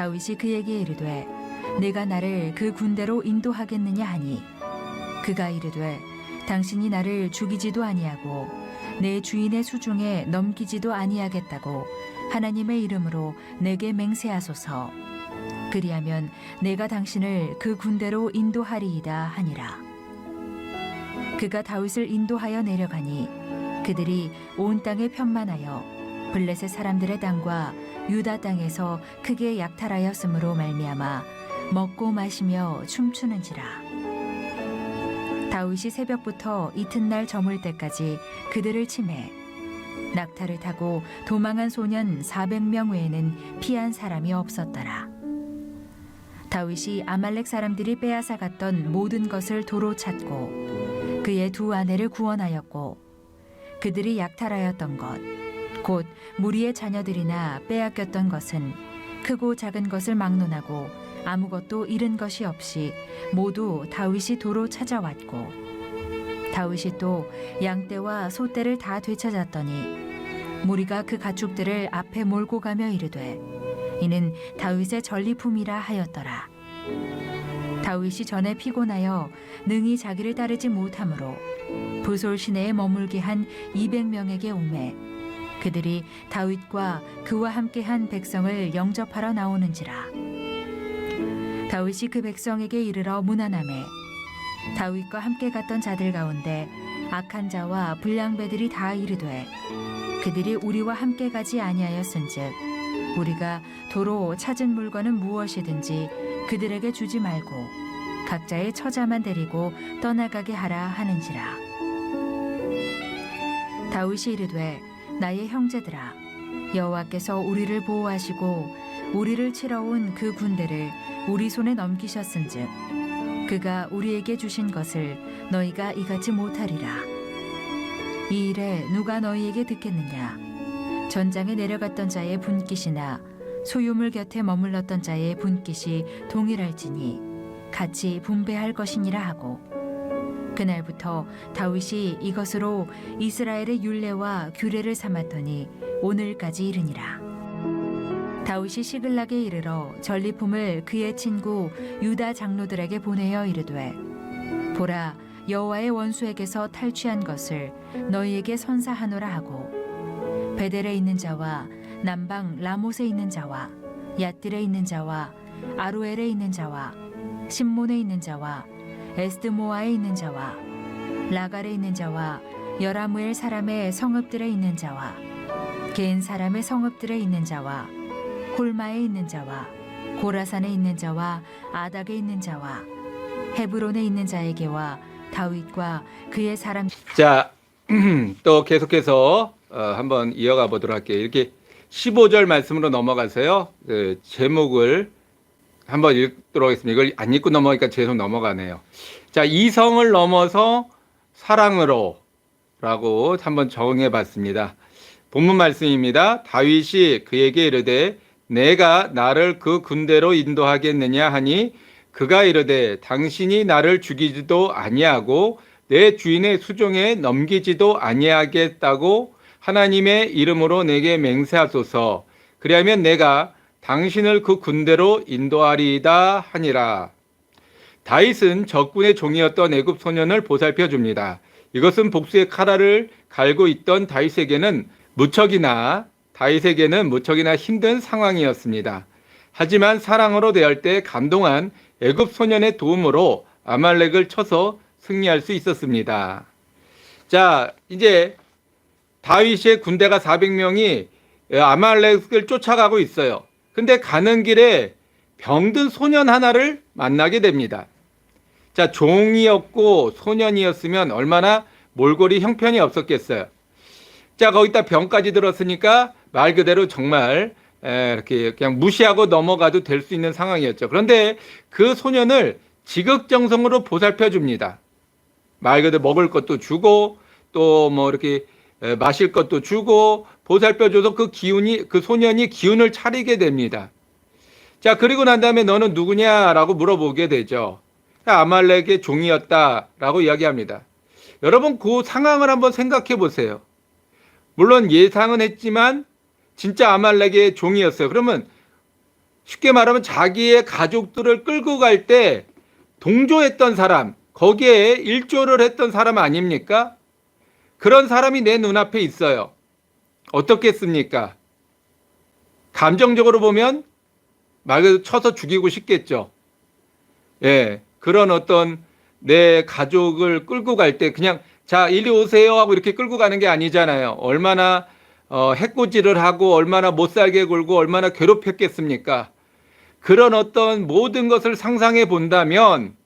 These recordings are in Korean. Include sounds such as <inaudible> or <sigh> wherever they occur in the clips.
다윗이 그에게 이르되 내가 나를 그 군대로 인도하겠느냐 하니? 그가 이르되 당신이 나를 죽이지도 아니하고 내 주인의 수중에 넘기지도 아니하겠다고 하나님의 이름으로 내게 맹세하소서. 그리하면 내가 당신을 그 군대로 인도하리이다 하니라. 그가 다윗을 인도하여 내려가니 그들이 온 땅에 편만하여 블레셋 사람들의 땅과 유다 땅에서 크게 약탈하였으므로 말미암아 먹고 마시며 춤추는지라. 다윗이 새벽부터 이튿날 저물 때까지 그들을 치매 낙타를 타고 도망한 소년 400명 외에는 피한 사람이 없었더라. 다윗이 아말렉 사람들이 빼앗아 갔던 모든 것을 도로 찾고 그의 두 아내를 구원하였고 그들이 약탈하였던 것 곧 무리의 자녀들이나 빼앗겼던 것은 크고 작은 것을 막론하고 아무것도 잃은 것이 없이 모두 다윗이 도로 찾아왔고 다윗이 또 양떼와 소떼를 다 되찾았더니 무리가 그 가축들을 앞에 몰고 가며 이르되 이는 다윗의 전리품이라 하였더라. 다윗이 전에 피곤하여 능히 자기를 따르지 못하므로 부솔 시내에 머물게 한 200명에게 오매 그들이 다윗과 그와 함께한 백성을 영접하러 나오는지라. 다윗이 그 백성에게 이르러 문안함에 다윗과 함께 갔던 자들 가운데 악한 자와 불량배들이 다 이르되 그들이 우리와 함께 가지 아니하였은즉 우리가 도로 찾은 물건은 무엇이든지 그들에게 주지 말고 각자의 처자만 데리고 떠나가게 하라 하는지라. 다윗이 이르되 나의 형제들아 여호와께서 우리를 보호하시고 우리를 치러 온 그 군대를 우리 손에 넘기셨은즉 그가 우리에게 주신 것을 너희가 이같이 못하리라. 이 일에 누가 너희에게 듣겠느냐? 전장에 내려갔던 자의 분깃이나 소유물 곁에 머물렀던 자의 분깃이 동일할지니 같이 분배할 것이니라 하고 그날부터 다윗이 이것으로 이스라엘의 율례와 규례를 삼았더니 오늘까지 이르니라. 다윗이 시글락에 이르러 전리품을 그의 친구 유다 장로들에게 보내어 이르되 보라 여호와의 원수에게서 탈취한 것을 너희에게 선사하노라 하고 베델에 있는 자와 남방 라못에 있는 자와 얏딜에 있는 자와 아루엘에 있는 자와 신몬에 있는 자와 에스드모아에 있는 자와 라갈에 있는 자와 여라무엘 사람의 성읍들에 있는 자와 겐 사람의 성읍들에 있는 자와 홀마에 있는 자와 고라산에 있는 자와 아닥에 있는 자와 헤브론에 있는 자에게와 다윗과 그의 사람 자, <clears throat> 또 계속해서 어, 한번 이어가 보도록 할게요. 이렇게 15절 말씀으로 넘어가서요. 그 제목을 한번 읽도록 하겠습니다. 이걸 안 읽고 넘어가니까 계속 넘어가네요. 자, 이성을 넘어서 사랑으로 라고 한번 정해 봤습니다. 본문 말씀입니다. 다윗이 그에게 이르되 내가 나를 그 군대로 인도하겠느냐 하니 그가 이르되 당신이 나를 죽이지도 아니하고 내 주인의 수종에 넘기지도 아니하겠다고 하나님의 이름으로 내게 맹세하소서. 그리하면 내가 당신을 그 군대로 인도하리이다 하니라. 다윗은 적군의 종이었던 애굽 소년을 보살펴 줍니다. 이것은 복수의 카라를 갈고 있던 다윗에게는 무척이나 다윗에게는 무척이나 힘든 상황이었습니다. 하지만 사랑으로 대할 때 감동한 애굽 소년의 도움으로 아말렉을 쳐서 승리할 수 있었습니다. 자, 이제 다윗의 군대가 400명이 아말렉을 쫓아가고 있어요. 근데 가는 길에 병든 소년 하나를 만나게 됩니다. 자, 종이었고 소년이었으면 얼마나 몰골이 형편이 없었겠어요. 자, 거기다 병까지 들었으니까 말 그대로 정말 에, 이렇게 그냥 무시하고 넘어가도 될 수 있는 상황이었죠. 그런데 그 소년을 지극정성으로 보살펴 줍니다. 말 그대로 먹을 것도 주고 또 뭐 이렇게 에, 마실 것도 주고 보살펴 줘서 그 기운이 그 소년이 기운을 차리게 됩니다. 자, 그리고 난 다음에 너는 누구냐라고 물어보게 되죠. 아말렉의 종이었다라고 이야기합니다. 여러분 그 상황을 한번 생각해 보세요. 물론 예상은 했지만 진짜 아말렉의 종이었어요. 그러면 쉽게 말하면 자기의 가족들을 끌고 갈 때 동조했던 사람, 거기에 일조를 했던 사람 아닙니까? 그런 사람이 내 눈앞에 있어요. 어떻겠습니까? 감정적으로 보면 말 그대로 쳐서 죽이고 싶겠죠. 예, 그런 어떤 내 가족을 끌고 갈 때 그냥 자 이리 오세요 하고 이렇게 끌고 가는 게 아니잖아요. 얼마나 어, 해코지를 하고 얼마나 못 살게 굴고 얼마나 괴롭혔겠습니까? 그런 어떤 모든 것을 상상해 본다면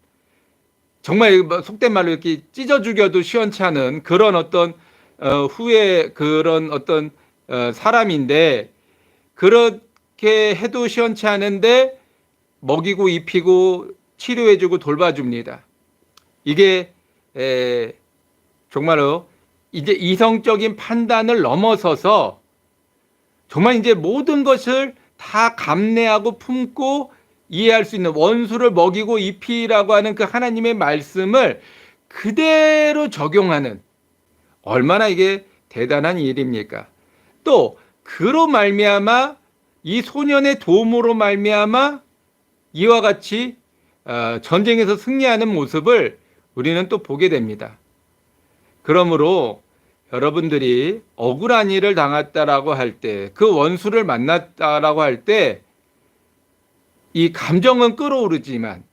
정말 뭐 속된 말로 이렇게 찢어 죽여도 시원치 않은 그런 어떤 어, 후에 그런 어떤 어, 사람인데 그렇게 해도 시원치 않은데 먹이고 입히고 치료해주고 돌봐줍니다. 이게 에, 정말로 이제 이성적인 판단을 넘어서서 정말 이제 모든 것을 다 감내하고 품고 이해할 수 있는 원수를 먹이고 입히라고 하는 그 하나님의 말씀을 그대로 적용하는 얼마나 이게 대단한 일입니까? 또 그로 말미암아 이 소년의 도움으로 말미암아 이와 같이 어, 전쟁에서 승리하는 모습을 우리는 또 보게 됩니다. 그러므로 여러분들이 억울한 일을 당했다라고 할 때, 그 원수를 만났다라고 할 때, 이 감정은 끌어오르지만,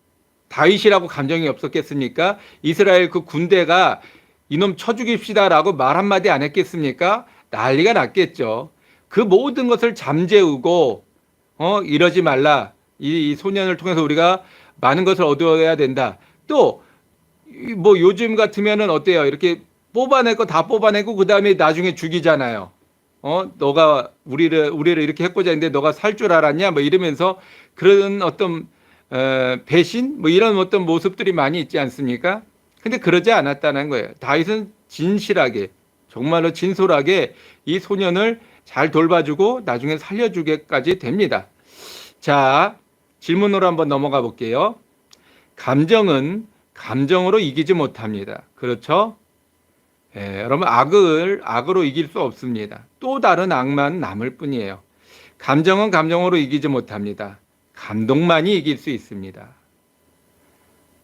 다윗이라고 감정이 없었겠습니까? 이스라엘 그 군대가 이놈 쳐 죽입시다라고 말 한마디 안 했겠습니까? 난리가 났겠죠. 그 모든 것을 잠재우고, 어, 이러지 말라. 이, 이 소년을 통해서 우리가 많은 것을 얻어야 된다. 또, 이뭐 요즘 같으면은 어때요? 이렇게 뽑아낼 거 다 뽑아내고 그 다음에 나중에 죽이잖아요. 어, 너가 우리를 우리를 이렇게 해코자 했는데 너가 살 줄 알았냐? 뭐 이러면서 그런 어떤 어, 배신 뭐 이런 어떤 모습들이 많이 있지 않습니까? 근데 그러지 않았다는 거예요. 다윗은 진실하게 정말로 진솔하게 이 소년을 잘 돌봐주고 나중에 살려주게까지 됩니다. 자, 질문으로 한번 넘어가 볼게요. 감정은 감정으로 이기지 못합니다. 그렇죠? 예, 여러분 악을 악으로 이길 수 없습니다. 또 다른 악만 남을 뿐이에요. 감정은 감정으로 이기지 못합니다. 감동만이 이길 수 있습니다.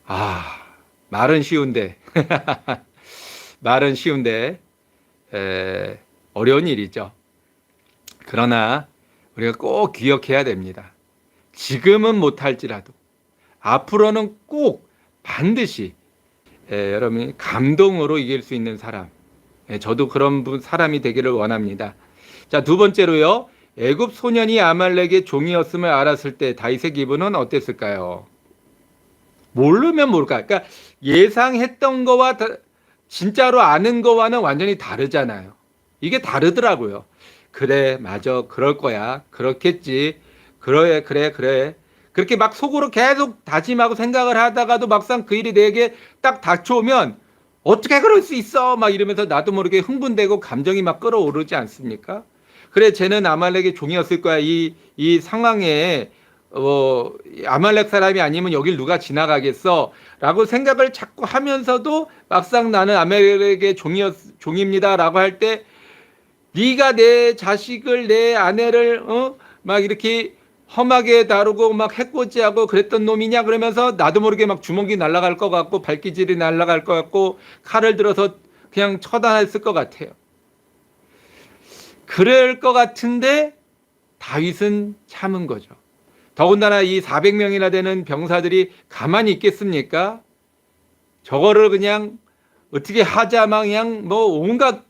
아, 말은 쉬운데 <laughs> 말은 쉬운데 에, 어려운 일이죠. 그러나 우리가 꼭 기억해야 됩니다. 지금은 못할지라도 앞으로는 꼭 반드시 예, 여러분이 감동으로 이길 수 있는 사람. 예, 저도 그런 분 사람이 되기를 원합니다. 자, 두 번째로요. 애굽 소년이 아말렉의 종이었음을 알았을 때 다윗의 기분은 어땠을까요? 모르면 모를까. 그러니까 예상했던 거와 다- 진짜로 아는 거와는 완전히 다르잖아요. 이게 다르더라고요. 그래, 맞아. 그럴 거야. 그렇겠지. 그래, 그래, 그래. 그렇게 막 속으로 계속 다짐하고 생각을 하다가도 막상 그 일이 내게 딱 닥쳐오면 어떻게 그럴 수 있어? 막 이러면서 나도 모르게 흥분되고 감정이 막 끌어오르지 않습니까? 그래, 쟤는 아말렉의 종이었을 거야. 이, 이 상황에, 어, 아말렉 사람이 아니면 여길 누가 지나가겠어? 라고 생각을 자꾸 하면서도 막상 나는 아말렉의 종이었, 종입니다. 라고 할 때, 네가 내 자식을, 내 아내를, 어? 막 이렇게 험하게 다루고 막 해코지하고 그랬던 놈이냐 그러면서 나도 모르게 막 주먹이 날아갈 것 같고 발기질이 날아갈 것 같고 칼을 들어서 그냥 처단했을 것 같아요. 그럴 것 같은데 다윗은 참은 거죠. 더군다나 이 400명이나 되는 병사들이 가만히 있겠습니까? 저거를 그냥 어떻게 하자 막 그냥 뭐 온갖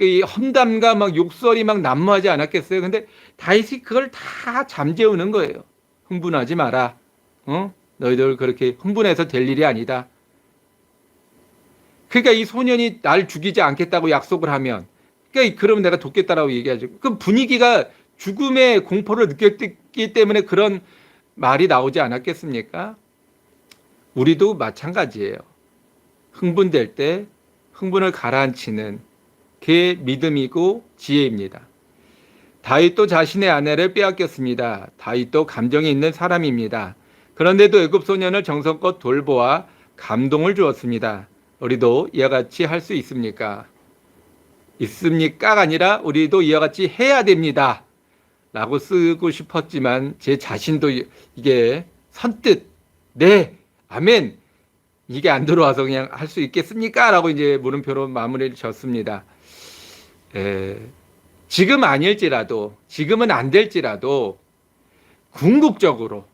이 험담과 막 욕설이 막 난무하지 않았겠어요. 근데 다윗이 그걸 다 잠재우는 거예요. 흥분하지 마라. 어? 너희들 그렇게 흥분해서 될 일이 아니다. 그러니까 이 소년이 날 죽이지 않겠다고 약속을 하면, 그러니까 그러면 내가 돕겠다라고 얘기하죠. 그 분위기가 죽음의 공포를 느꼈기 때문에 그런 말이 나오지 않았겠습니까? 우리도 마찬가지예요. 흥분될 때 흥분을 가라앉히는 그의 믿음이고 지혜입니다. 다윗도 자신의 아내를 빼앗겼습니다. 다윗도 감정이 있는 사람입니다. 그런데도 애굽 소년을 정성껏 돌보아 감동을 주었습니다. 우리도 이와 같이 할 수 있습니까? 있습니까가 아니라 우리도 이와 같이 해야 됩니다. 라고 쓰고 싶었지만 제 자신도 이- 이게 선뜻 네 아멘 이게 안 들어와서 그냥 할 수 있겠습니까? 라고 이제 물음표로 마무리를 졌습니다. 에, 지금 아닐지라도 지금은 안 될지라도 궁극적으로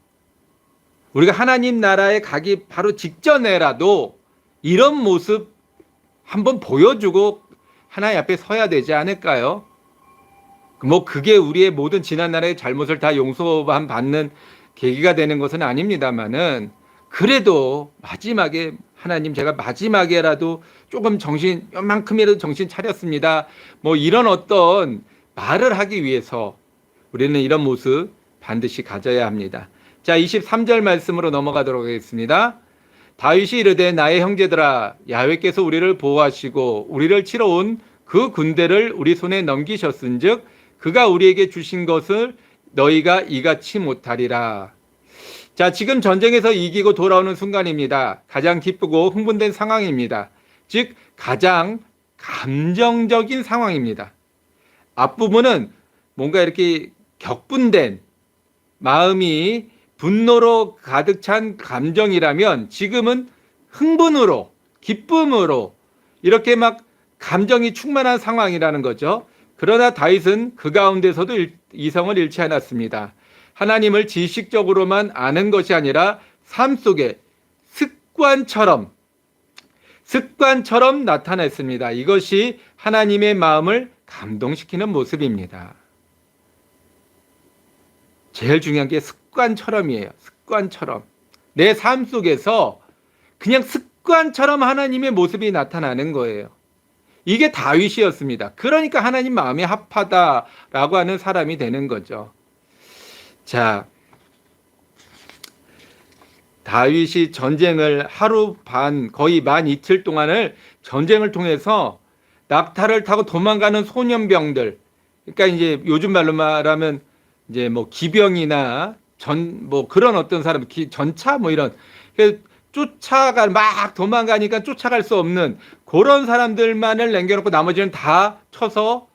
우리가 하나님 나라에 가기 바로 직전에라도 이런 모습 한번 보여주고 하나님 앞에 서야 되지 않을까요? 뭐 그게 우리의 모든 지난 날의 잘못을 다 용서만 받는 계기가 되는 것은 아닙니다만은 그래도 마지막에 하나님 제가 마지막에라도 조금 정신 요만큼이라도 정신 차렸습니다. 뭐 이런 어떤 말을 하기 위해서 우리는 이런 모습 반드시 가져야 합니다. 자, 23절 말씀으로 넘어가도록 하겠습니다. 다윗이 이르되 나의 형제들아 야훼께서 우리를 보호하시고 우리를 치러 온 그 군대를 우리 손에 넘기셨은즉 그가 우리에게 주신 것을 너희가 이같이 못하리라. 자, 지금 전쟁에서 이기고 돌아오는 순간입니다. 가장 기쁘고 흥분된 상황입니다. 즉 가장 감정적인 상황입니다. 앞부분은 뭔가 이렇게 격분된 마음이 분노로 가득 찬 감정이라면 지금은 흥분으로, 기쁨으로 이렇게 막 감정이 충만한 상황이라는 거죠. 그러나 다윗은 그 가운데서도 일- 이성을 잃지 않았습니다. 하나님을 지식적으로만 아는 것이 아니라 삶 속에 습관처럼 습관처럼 나타냈습니다. 이것이 하나님의 마음을 감동시키는 모습입니다. 제일 중요한 게 습관처럼이에요. 습관처럼. 내 삶 속에서 그냥 습관처럼 하나님의 모습이 나타나는 거예요. 이게 다윗이었습니다. 그러니까 하나님 마음이 합하다라고 하는 사람이 되는 거죠. 자, 다윗이 전쟁을 하루 반, 거의 만 이틀 동안을 전쟁을 통해서 낙타를 타고 도망가는 소년병들, 그러니까 이제 요즘 말로 말하면 이제 뭐 기병이나 전 뭐 그런 어떤 사람, 기, 전차 뭐 이런 그 쫓아가 막 도망가니까 쫓아갈 수 없는 그런 사람들만을 남겨놓고 나머지는 다 쳐서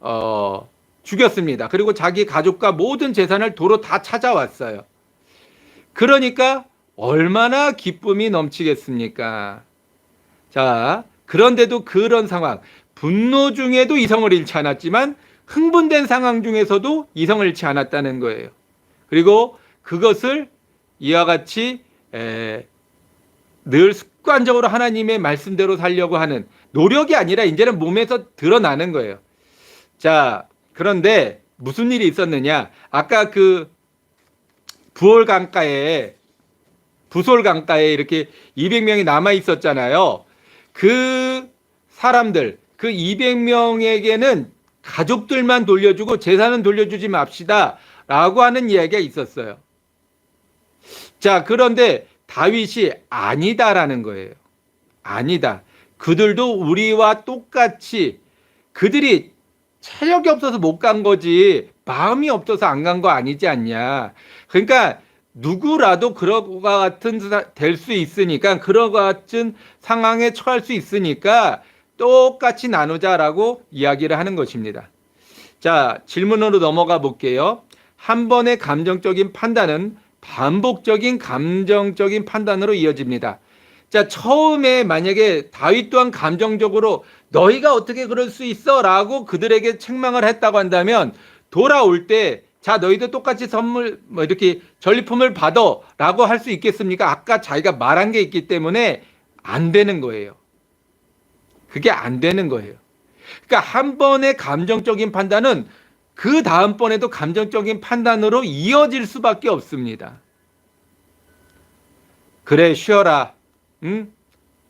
어 죽였습니다. 그리고 자기 가족과 모든 재산을 도로 다 찾아왔어요. 그러니까 얼마나 기쁨이 넘치겠습니까? 자, 그런데도 그런 상황, 분노 중에도 이성을 잃지 않았지만 흥분된 상황 중에서도 이성을 잃지 않았다는 거예요. 그리고 그것을 이와 같이 에, 늘 습관적으로 하나님의 말씀대로 살려고 하는 노력이 아니라 이제는 몸에서 드러나는 거예요. 자, 그런데 무슨 일이 있었느냐? 아까 그 부월 강가에 부솔 강가에 이렇게 200명이 남아 있었잖아요. 그 사람들 그 200명에게는 가족들만 돌려주고 재산은 돌려주지 맙시다라고 하는 이야기가 있었어요. 자, 그런데 다윗이 아니다라는 거예요. 아니다. 그들도 우리와 똑같이 그들이 체력이 없어서 못 간 거지 마음이 없어서 안 간 거 아니지 않냐. 그러니까 누구라도 그런 것 같은 될 수 있으니까 그런 것 같은 상황에 처할 수 있으니까 똑같이 나누자라고 이야기를 하는 것입니다. 자, 질문으로 넘어가 볼게요. 한 번의 감정적인 판단은 반복적인 감정적인 판단으로 이어집니다. 자, 처음에 만약에 다윗 또한 감정적으로 너희가 어떻게 그럴 수 있어? 라고 그들에게 책망을 했다고 한다면 돌아올 때 자, 너희도 똑같이 선물, 뭐 이렇게 전리품을 받아 라고 할 수 있겠습니까? 아까 자기가 말한 게 있기 때문에 안 되는 거예요. 그게 안 되는 거예요. 그러니까 한 번의 감정적인 판단은 그 다음번에도 감정적인 판단으로 이어질 수밖에 없습니다. 그래, 쉬어라. 응?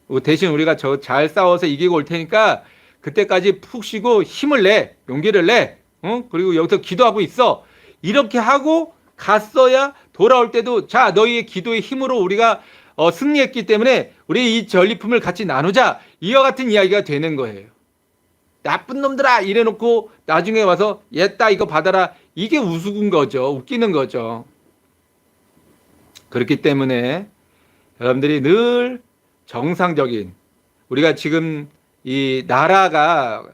어, 대신 우리가 저 잘 싸워서 이기고 올 테니까 그때까지 푹 쉬고 힘을 내, 용기를 내. 어? 그리고 여기서 기도하고 있어. 이렇게 하고 갔어야 돌아올 때도 자, 너희의 기도의 힘으로 우리가 어, 승리했기 때문에 우리 이 전리품을 같이 나누자. 이와 같은 이야기가 되는 거예요. 나쁜 놈들아 이래 놓고 나중에 와서 얘따 이거 받아라. 이게 우스군 거죠. 웃기는 거죠. 그렇기 때문에 여러분들이 늘 정상적인 우리가 지금 이 나라가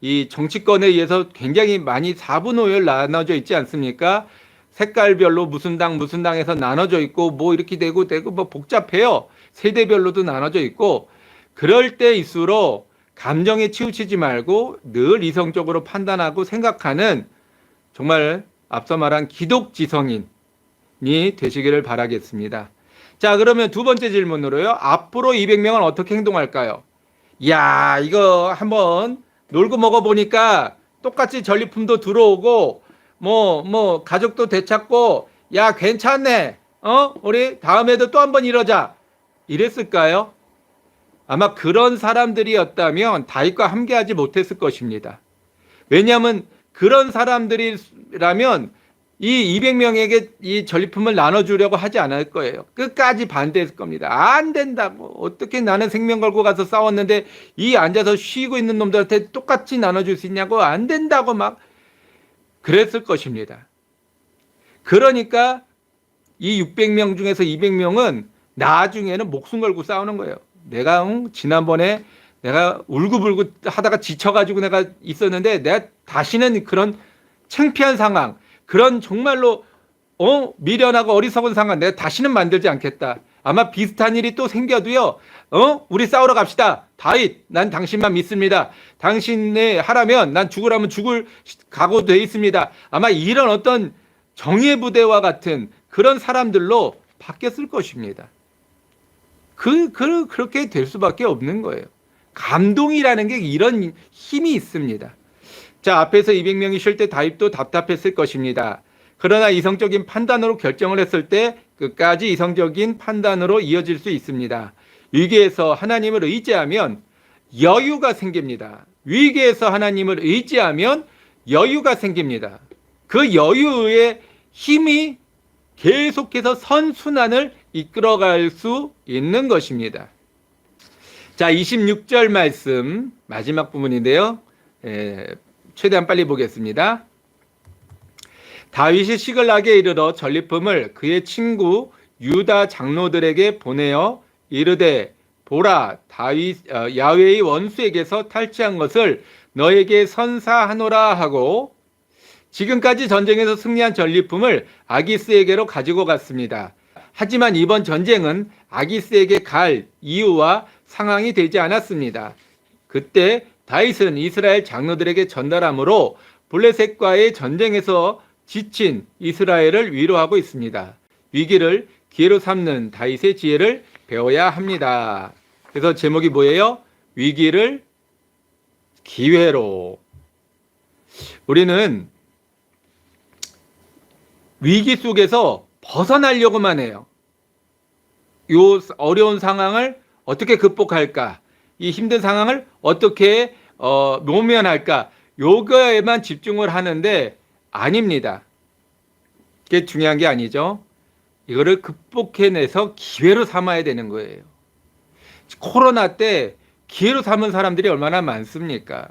이 정치권에 의해서 굉장히 많이 사분오열 나눠져 있지 않습니까? 색깔별로 무슨 당 무슨 당에서 나눠져 있고 뭐 이렇게 되고 되고 뭐 복잡해요. 세대별로도 나눠져 있고 그럴 때일수록 감정에 치우치지 말고 늘 이성적으로 판단하고 생각하는 정말 앞서 말한 기독지성인이 되시기를 바라겠습니다. 자, 그러면 두 번째 질문으로요. 앞으로 200명은 어떻게 행동할까요? 야, 이거 한번 놀고 먹어 보니까 똑같이 전리품도 들어오고 뭐 뭐 가족도 되찾고 야, 괜찮네. 어? 우리 다음에도 또 한번 이러자. 이랬을까요? 아마 그런 사람들이었다면 다윗과 함께하지 못했을 것입니다. 왜냐하면 그런 사람들이라면 이 200명에게 이 전리품을 나눠주려고 하지 않을 거예요. 끝까지 반대했을 겁니다. 안 된다고. 어떻게 나는 생명 걸고 가서 싸웠는데 이 앉아서 쉬고 있는 놈들한테 똑같이 나눠줄 수 있냐고 안 된다고 막 그랬을 것입니다. 그러니까 이 600명 중에서 200명은 나중에는 목숨 걸고 싸우는 거예요. 내가 응, 지난번에 내가 울고불고 하다가 지쳐가지고 내가 있었는데 내가 다시는 그런 창피한 상황, 그런 정말로 어 미련하고 어리석은 상황 내가 다시는 만들지 않겠다. 아마 비슷한 일이 또 생겨도요. 어 우리 싸우러 갑시다. 다윗, 난 당신만 믿습니다. 당신의 하라면 난 죽으라면 죽을 각오돼 있습니다. 아마 이런 어떤 정예 부대와 같은 그런 사람들로 바뀌었을 것입니다. 그, 그, 그렇게 될 수밖에 없는 거예요. 감동이라는 게 이런 힘이 있습니다. 자, 앞에서 200명이 쉴 때 다윗도 답답했을 것입니다. 그러나 이성적인 판단으로 결정을 했을 때 끝까지 이성적인 판단으로 이어질 수 있습니다. 위기에서 하나님을 의지하면 여유가 생깁니다. 위기에서 하나님을 의지하면 여유가 생깁니다. 그 여유의 힘이 계속해서 선순환을 이끌어갈 수 있는 것입니다. 자, 26절 말씀 마지막 부분인데요. 에, 최대한 빨리 보겠습니다. 다윗이 시글락에 이르러 전리품을 그의 친구 유다 장로들에게 보내어 이르되 보라 다윗 어, 야훼의 원수에게서 탈취한 것을 너에게 선사하노라 하고 지금까지 전쟁에서 승리한 전리품을 아기스에게로 가지고 갔습니다. 하지만 이번 전쟁은 아기스에게 갈 이유와 상황이 되지 않았습니다. 그때 다윗은 이스라엘 장로들에게 전달함으로 블레셋과의 전쟁에서 지친 이스라엘을 위로하고 있습니다. 위기를 기회로 삼는 다윗의 지혜를 배워야 합니다. 그래서 제목이 뭐예요? 위기를 기회로. 우리는 위기 속에서 벗어나려고만 해요. 요 어려운 상황을 어떻게 극복할까? 이 힘든 상황을 어떻게 어, 모면할까? 요거에만 집중을 하는데 아닙니다. 그게 중요한 게 아니죠. 이거를 극복해내서 기회로 삼아야 되는 거예요. 코로나 때 기회로 삼은 사람들이 얼마나 많습니까?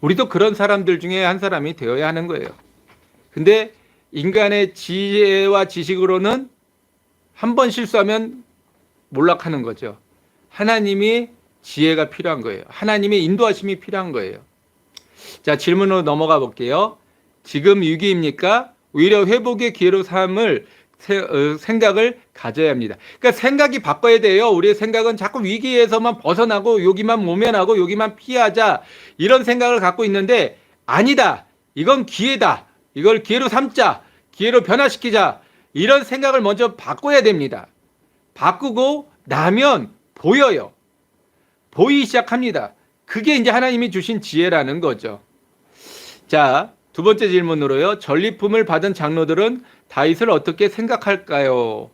우리도 그런 사람들 중에 한 사람이 되어야 하는 거예요. 근데 인간의 지혜와 지식으로는 한 번 실수하면 몰락하는 거죠. 하나님이 지혜가 필요한 거예요. 하나님의 인도하심이 필요한 거예요. 자, 질문으로 넘어가 볼게요. 지금 위기입니까? 오히려 회복의 기회로 세- 어, 생각을 가져야 합니다. 그러니까 생각이 바꿔야 돼요. 우리의 생각은 자꾸 위기에서만 벗어나고 여기만 모면하고 여기만 피하자 이런 생각을 갖고 있는데 아니다. 이건 기회다. 이걸 기회로 삼자. 기회로 변화시키자. 이런 생각을 먼저 바꿔야 됩니다. 바꾸고 나면 보여요. 보이기 시작합니다. 그게 이제 하나님이 주신 지혜라는 거죠. 자, 두 번째 질문으로요. 전리품을 받은 장로들은 다윗을 어떻게 생각할까요?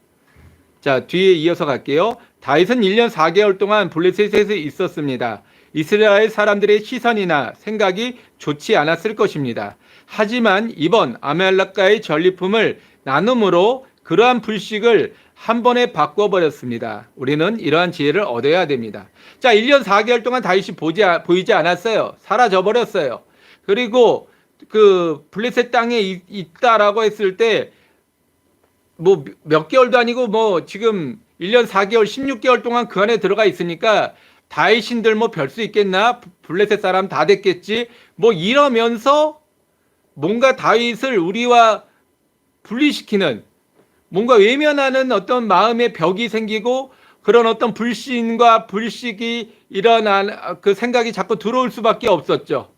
자, 뒤에 이어서 갈게요. 다윗은 1년 4개월 동안 블레셋에 있었습니다. 이스라엘 사람들의 시선이나 생각이 좋지 않았을 것입니다. 하지만 이번 아멜락과의 전리품을 나눔으로 그러한 불식을 한 번에 바꿔버렸습니다. 우리는 이러한 지혜를 얻어야 됩니다. 자, 1년 4개월 동안 다윗이 보지, 아- 보이지 않았어요. 사라져버렸어요. 그리고 그 블레셋 땅에 있- 있다라고 했을 때 뭐 몇 개월도 아니고 뭐 지금 1년 4개월 16개월 동안 그 안에 들어가 있으니까 다이신들 뭐 별 수 있겠나 블레셋 사람 다 됐겠지 뭐 이러면서 뭔가 다윗을 우리와 분리시키는 뭔가 외면하는 어떤 마음의 벽이 생기고 그런 어떤 불신과 불식이 일어난 그 생각이 자꾸 들어올 수밖에 없었죠.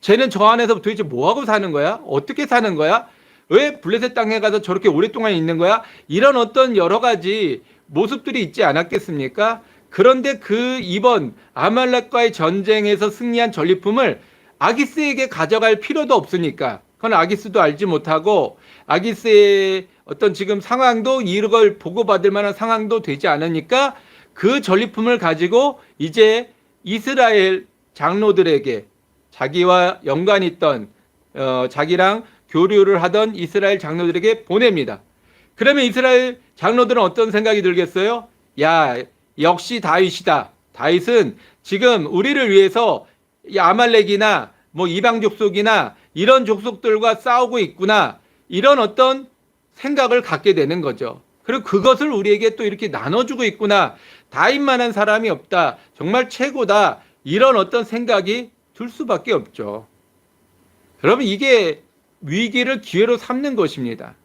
쟤는 저 안에서 도대체 뭐 하고 사는 거야? 어떻게 사는 거야? 왜 블레셋 땅에 가서 저렇게 오랫동안 있는 거야? 이런 어떤 여러 가지 모습들이 있지 않았겠습니까? 그런데 그 이번 아말렉과의 전쟁에서 승리한 전리품을 아기스에게 가져갈 필요도 없으니까 그건 아기스도 알지 못하고 아기스의 어떤 지금 상황도 이걸 보고받을 만한 상황도 되지 않으니까 그 전리품을 가지고 이제 이스라엘 장로들에게 자기와 연관 있던 어, 자기랑 교류를 하던 이스라엘 장로들에게 보냅니다. 그러면 이스라엘 장로들은 어떤 생각이 들겠어요? 야, 역시 다윗이다. 다윗은 지금 우리를 위해서 이 아말렉이나 뭐 이방 족속이나 이런 족속들과 싸우고 있구나. 이런 어떤 생각을 갖게 되는 거죠. 그리고 그것을 우리에게 또 이렇게 나눠주고 있구나. 다윗만한 사람이 없다. 정말 최고다. 이런 어떤 생각이 들 수밖에 없죠. 여러분, 이게 위기를 기회로 삼는 것입니다.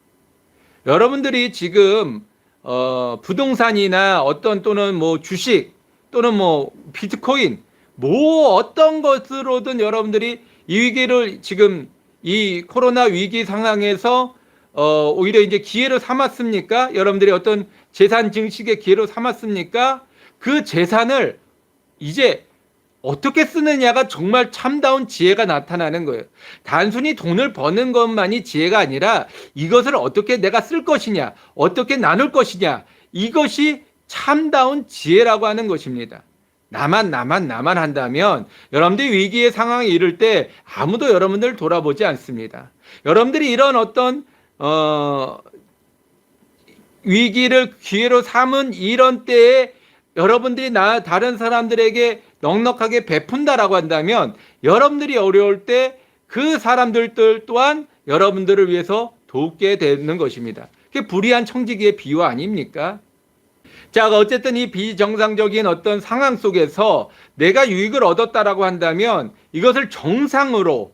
여러분들이 지금, 어, 부동산이나 어떤 또는 뭐 주식 또는 뭐 비트코인 뭐 어떤 것으로든 여러분들이 이 위기를 지금 이 코로나 위기 상황에서 어, 오히려 이제 기회로 삼았습니까? 여러분들이 어떤 재산 증식의 기회로 삼았습니까? 그 재산을 이제 어떻게 쓰느냐가 정말 참다운 지혜가 나타나는 거예요. 단순히 돈을 버는 것만이 지혜가 아니라 이것을 어떻게 내가 쓸 것이냐, 어떻게 나눌 것이냐, 이것이 참다운 지혜라고 하는 것입니다. 나만, 나만, 나만 한다면 여러분들이 위기의 상황에 이를 때 아무도 여러분들을 돌아보지 않습니다. 여러분들이 이런 어떤 어, 위기를 기회로 삼은 이런 때에 여러분들이 나 다른 사람들에게 넉넉하게 베푼다라고 한다면 여러분들이 어려울 때 그 사람들 또한 여러분들을 위해서 돕게 되는 것입니다. 그게 불의한 청지기의 비유 아닙니까? 자, 어쨌든 이 비정상적인 어떤 상황 속에서 내가 유익을 얻었다라고 한다면 이것을 정상으로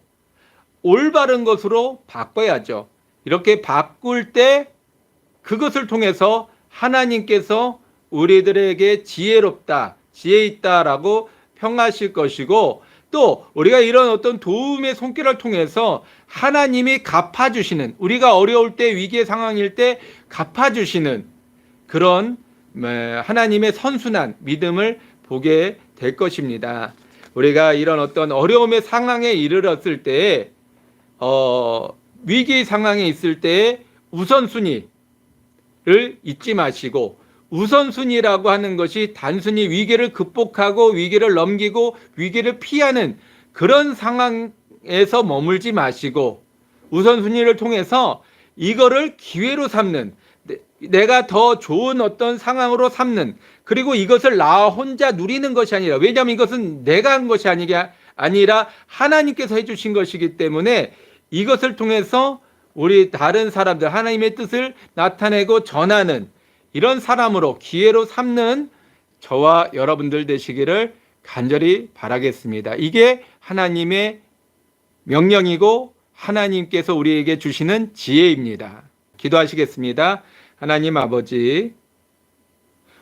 올바른 것으로 바꿔야죠. 이렇게 바꿀 때 그것을 통해서 하나님께서 우리들에게 지혜롭다, 지혜 있다라고 평하실 것이고 또 우리가 이런 어떤 도움의 손길을 통해서 하나님이 갚아주시는 우리가 어려울 때 위기의 상황일 때 갚아주시는 그런 하나님의 선순한 믿음을 보게 될 것입니다. 우리가 이런 어떤 어려움의 상황에 이르렀을 때 어, 위기 상황에 있을 때 우선순위를 잊지 마시고 우선순위라고 하는 것이 단순히 위기를 극복하고 위기를 넘기고 위기를 피하는 그런 상황에서 머물지 마시고 우선순위를 통해서 이거를 기회로 삼는 내가 더 좋은 어떤 상황으로 삼는 그리고 이것을 나 혼자 누리는 것이 아니라 왜냐하면 이것은 내가 한 것이 아니게 아니라 하나님께서 해주신 것이기 때문에 이것을 통해서 우리 다른 사람들 하나님의 뜻을 나타내고 전하는 이런 사람으로 기회로 삼는 저와 여러분들 되시기를 간절히 바라겠습니다. 이게 하나님의 명령이고 하나님께서 우리에게 주시는 지혜입니다. 기도하시겠습니다. 하나님 아버지,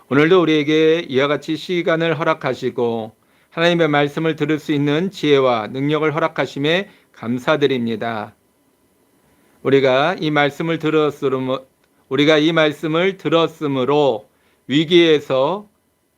오늘도 우리에게 이와 같이 시간을 허락하시고 하나님의 말씀을 들을 수 있는 지혜와 능력을 허락하심에 감사드립니다. 우리가 이 말씀을 들었으므로 우리가 이 말씀을 들었으므로 위기에서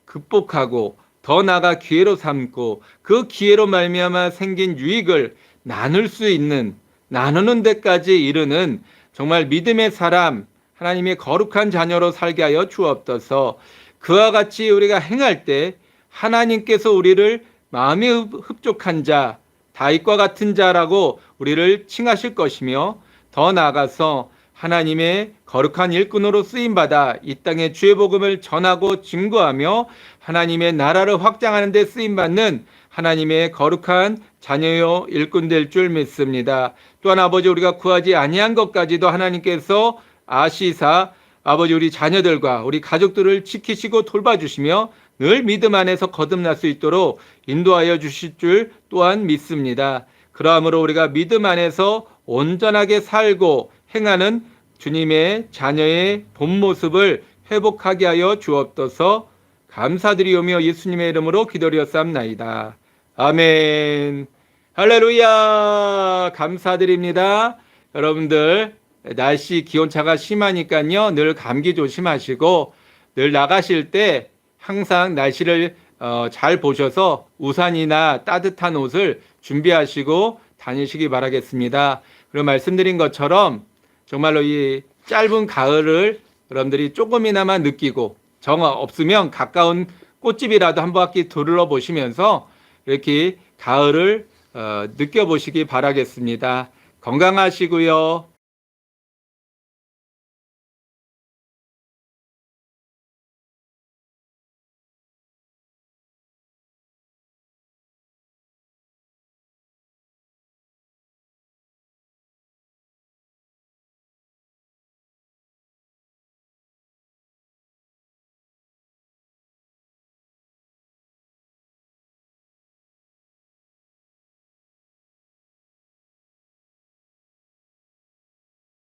극복하고 더 나아가 기회로 삼고 그 기회로 말미암아 생긴 유익을 나눌 수 있는 나누는 데까지 이르는 정말 믿음의 사람 하나님의 거룩한 자녀로 살게 하여 주옵소서. 그와 같이 우리가 행할 때 하나님께서 우리를 마음이 흡족한 자, 다윗과 같은 자라고 우리를 칭하실 것이며 더 나아가서 하나님의 거룩한 일꾼으로 쓰임 받아 이 땅에 주의 복음을 전하고 증거하며 하나님의 나라를 확장하는 데 쓰임 받는 하나님의 거룩한 자녀요 일꾼 될 줄 믿습니다. 또한 아버지 우리가 구하지 아니한 것까지도 하나님께서 아시사 아버지 우리 자녀들과 우리 가족들을 지키시고 돌봐주시며 늘 믿음 안에서 거듭날 수 있도록 인도하여 주실 줄 또한 믿습니다. 그러므로 우리가 믿음 안에서 온전하게 살고 행하는 주님의 자녀의 본 모습을 회복하게 하여 주옵소서 감사드리오며 예수님의 이름으로 기도리었사옵나이다. 아멘. 할렐루야. 감사드립니다. 여러분들 날씨 기온차가 심하니까요. 늘 감기 조심하시고 늘 나가실 때 항상 날씨를 어, 잘 보셔서 우산이나 따뜻한 옷을 준비하시고 다니시기 바라겠습니다. 그리고 말씀드린 것처럼 정말로 이 짧은 가을을 여러분들이 조금이나마 느끼고 정 없으면 가까운 꽃집이라도 한 바퀴 둘러 보시면서 이렇게 가을을 어, 느껴보시기 바라겠습니다. 건강하시고요.